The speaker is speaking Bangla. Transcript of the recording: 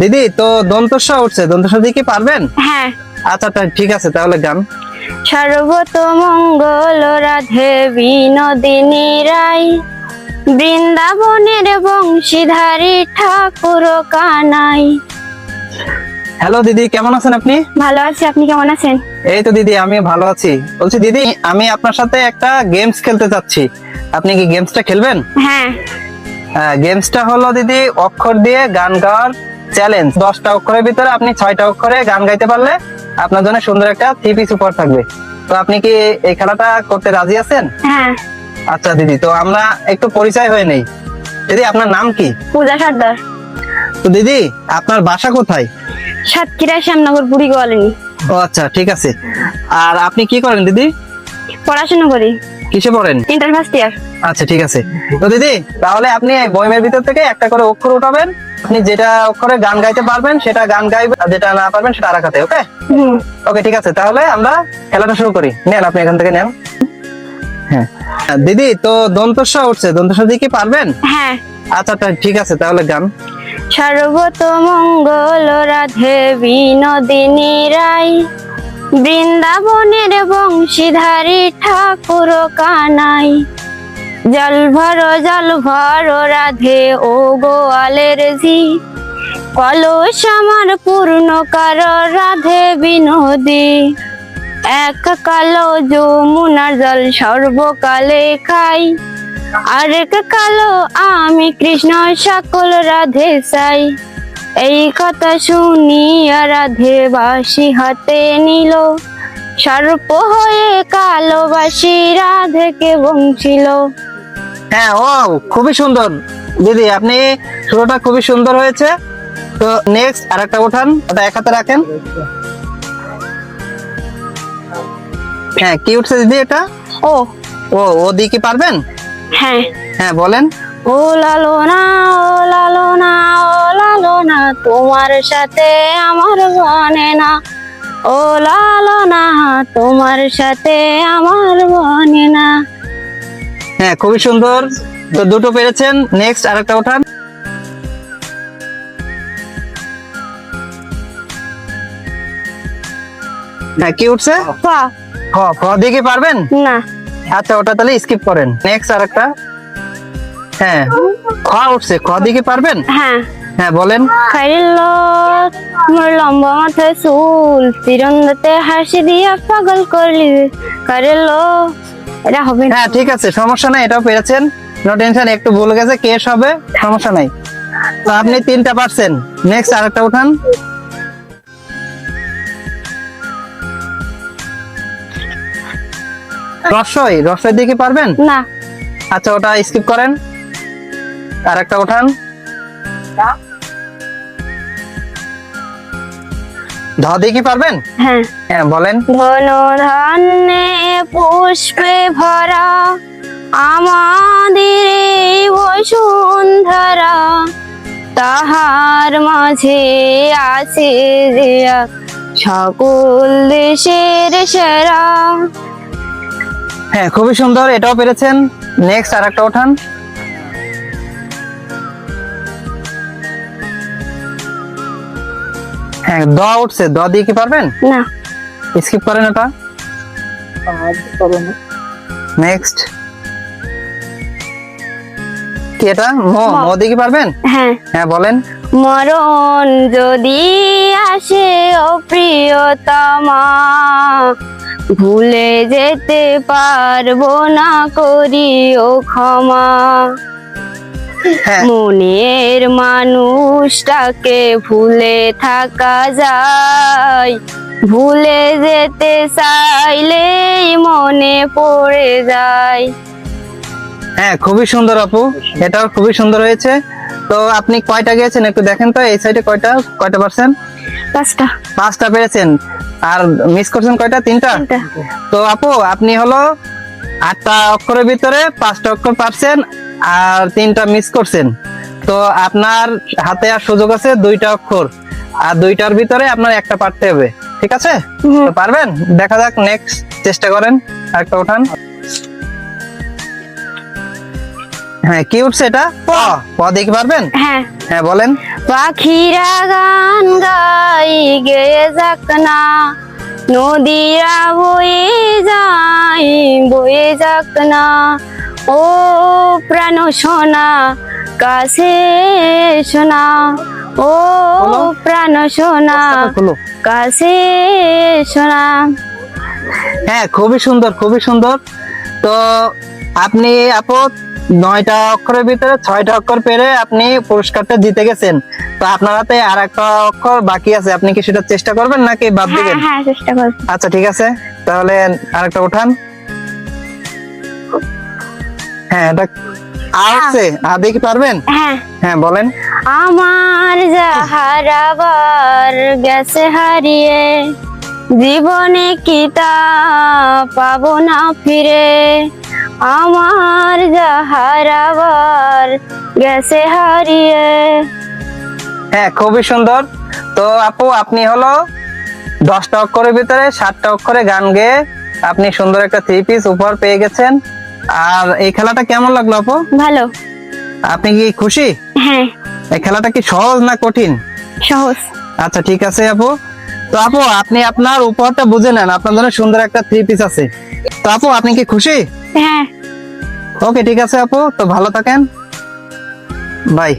দিদি তো দন্তস্ব উঠছে। দন্তস্ব দিয়ে কি পারবেন? হ্যাঁ। আচ্ছা ঠিক আছে তাহলে গান। সর্বত মঙ্গল রাধে বিনোদিনী রায়। বৃন্দাবনের বংশীধারী ঠাকুর কানাই। হ্যালো দিদি কেমন আছেন আপনি? ভালো আছি আপনি কেমন আছেন? এই তো দিদি আমি ভালো আছি। বলছি দিদি আমি আপনার সাথে একটা গেমস খেলতে চাচ্ছি। আপনি কি গেমসটা খেলবেন? হ্যাঁ। গেমসটা হলো দিদি অক্ষর দিয়ে গান গাওয়ার চ্যালেঞ্জ দশটা অক্ষরের ভিতরে আপনি ছয়টা অক্ষরে গান গাইতে পারলে আপনার জন্য সুন্দর একটা থ্রি পিস উপহার থাকবে। তো আপনি কি এই খেলাটা করতে রাজি আছেন? হ্যাঁ। আচ্ছা দিদি তো আমরা একটু পরিচয় হয়ে নেই। দিদি আপনার নাম কি? পূজা সর্দার। তো দিদি আপনার বাসা কোথায়? সাতক্ষীরা শ্যামনগর বুড়ি গোয়ালিনী ও আচ্ছা ঠিক আছে। আর আপনি কি করেন দিদি? পড়াশোনা করি। কিসে পড়েন? ইন্টার ফার্স্ট ইয়ার আচ্ছা ঠিক আছে। তো দিদি তাহলে আপনি এই বইমের ভিতর থেকে একটা করে অক্ষর উঠাবেন। আপনি যেটা করে গান গাইতে পারবেন সেটা গান গাইবেন আর যেটা না পারবেন সেটা আরাকাতে ওকে ওকে ঠিক আছে তাহলে আমরা খেলাটা শুরু করি। নেন আপনি এখান থেকে নেন। হ্যাঁ। দিদি তো দন্তস্ব উঠছে দন্তস্ব দিয়ে কি পারবেন? হ্যাঁ। আচ্ছা তা ঠিক আছে তাহলে গান। সর্বত মঙ্গল রাধে বিনোদিনী রায় বৃন্দাবনের বংশীধারী ঠাকুর কানাই। জল ভরো জল ভরো, রাধে ও গোয়ালের জি। কলস আমার পূর্ণ কর, রাধে বিনোদী। এক কালো যমুনার জল সর্বকালে খাই। আরেক কালো আমি কৃষ্ণ, সকল রাধে সাই এই কথা শুনিয়া রাধে বাসি হাতে নিল। সর্প হয়ে কালো বাসি রাধেকে বংশিল। হ্যাঁ ও খুবই সুন্দর। দিদি আপনি শুরুটা খুবই সুন্দর হয়েছে। তো নেক্সট আরেকটা উঠান ওটা এক হাতে রাখেন। হ্যাঁ কি উঠছে দিদি এটা? ও। ও ও দিয়ে কি পারবেন? হ্যাঁ। হ্যাঁ বলেন। ও লালো না ও লালো না ও লালো না তোমার সাথে আমার বনে না। ও লালো না তোমার সাথে আমার বনে না। হ্যাঁ খুবই সুন্দর। তো দুটো পেরেছেন। নেক্সট আরেকটা উঠান হ্যাঁ কি উঠছে? দিয়ে কি পারবেন? না। আচ্ছা ওটা তাহলে স্কিপ করেন। নেক্সট আরেকটা। হ্যাঁ খ উঠছে। খ দিয়ে কি পারবেন? হ্যাঁ। হ্যাঁ বলেন। তোমার লম্বা মাথায় চুল তিরন্দাতে হাসি দিয়া পাগল করলি। কারেল এটা হবে হ্যাঁ ঠিক আছে সমস্যা নাই এটাও পেরেছেন। নো টেনশন একটু ভুল গেছে কেস হবে সমস্যা নাই। তো আপনি তিনটা পারছেন। নেক্সট আরেকটা উঠান। রসই রসই দিয়ে কি পারবেন? না। আচ্ছা ওটা স্কিপ করেন। আর একটা উঠান ধ দিয়ে কি পারবেন? হ্যাঁ। হ্যাঁ বলেন। ধন ধান্যে পুষ্পে ভরা আমাদের বসুন্ধরা। তাহার মাঝে আছে যে সকল দেশের সেরা। হ্যাঁ খুবই সুন্দর এটাও পেরেছেন। নেক্সট আর একটা ওঠান হ্যাঁ দ উঠছে। দ দিয়ে কি পারবেন? না। স্কিপ করেন ওটা। নেক্সট কি এটা? ম ম। দিয়ে কি পারবেন? হ্যাঁ। হ্যাঁ বলেন। মরণ যদি আসে ও প্রিয়তমা ভুলে যেতে পারব না করি ও ক্ষমা। মনের মানুষটাকে ভুলে থাকা যায়। ভুলে যেতে চাইলেই মনে পড়ে যায়। হ্যাঁ খুবই সুন্দর আপু। এটাও খুবই সুন্দর হয়েছে। তো আপনি কয়টা গিয়েছেন একটু দেখেন তো এই সাইডে কয়টা কয়টা পারছেন? পাঁচটা। পাঁচটা পেরেছেন। আর মিস করছেন কয়টা? তিনটা? তিনটা। তো আপু আপনি হলো আটটা অক্ষরের ভিতরে পাঁচটা অক্ষর পারছেন। আর তিনটা মিস করছেন। তো আপনার হাতে আর সুযোগ আছে দুইটা অক্ষর। আর দুইটার ভিতরে আপনার একটা পারতে হবে। ঠিক আছে? পারবেন? দেখা যাক নেক্সট চেষ্টা করেন। আরেকটা উঠান। হ্যাঁ কি উঠছে এটা? প। প দেখতে পারবেন? হ্যাঁ। হ্যাঁ বলেন। পাখিরা গান গাই গেয়ে যাক না। নদীরা বয়ে যায় বয়ে যাক না। ও প্রাণ সোনা কাছে সোনা। ও প্রাণ সোনা কাছে সোনা। হ্যাঁ খুবই সুন্দর খুবই সুন্দর। তো আপনি আপু নয়টা অক্ষরের ভিতরে ছয়টা অক্ষর পেরে আপনি পুরস্কারটা জিতে গেছেন। তো আপনার হাতে আর একটা অক্ষর বাকি আছে। আপনি কি সেটা চেষ্টা করবেন নাকি বাদ হ্যাঁ দিবেন? হ্যাঁ চেষ্টা কর আচ্ছা ঠিক আছে। তাহলে আরেকটা উঠান। হ্যাঁ এটা আছে। আর দেখি পারবেন? হ্যাঁ। হ্যাঁ বলেন। আমার যাহারাবার গেছে হারিয়ে জীবনে কি তা পাবো না ফিরে? আমার যাহারাবার গেছে হারিয়ে। হ্যাঁ খুবই সুন্দর। তো আপু আপনি হলো দশটা অক্ষরের ভিতরে সাতটা অক্ষরে গান গেয়ে আপনি সুন্দর একটা থ্রি পিস উপহার পেয়ে গেছেন। আর এই খেলাটা কেমন লাগল আপু? ভালো। আপনি কি খুশি? হ্যাঁ। এই খেলাটা কি সহজ না কঠিন? সহজ। আচ্ছা ঠিক আছে আপু। তো আপু আপনি আপনার উপহারটা বুঝে নেন। আপনার জন্য সুন্দর একটা থ্রি পিস আছে। তো আপু আপনি কি খুশি? হ্যাঁ। ওকে ঠিক আছে আপু। তো ভালো থাকেন। বাই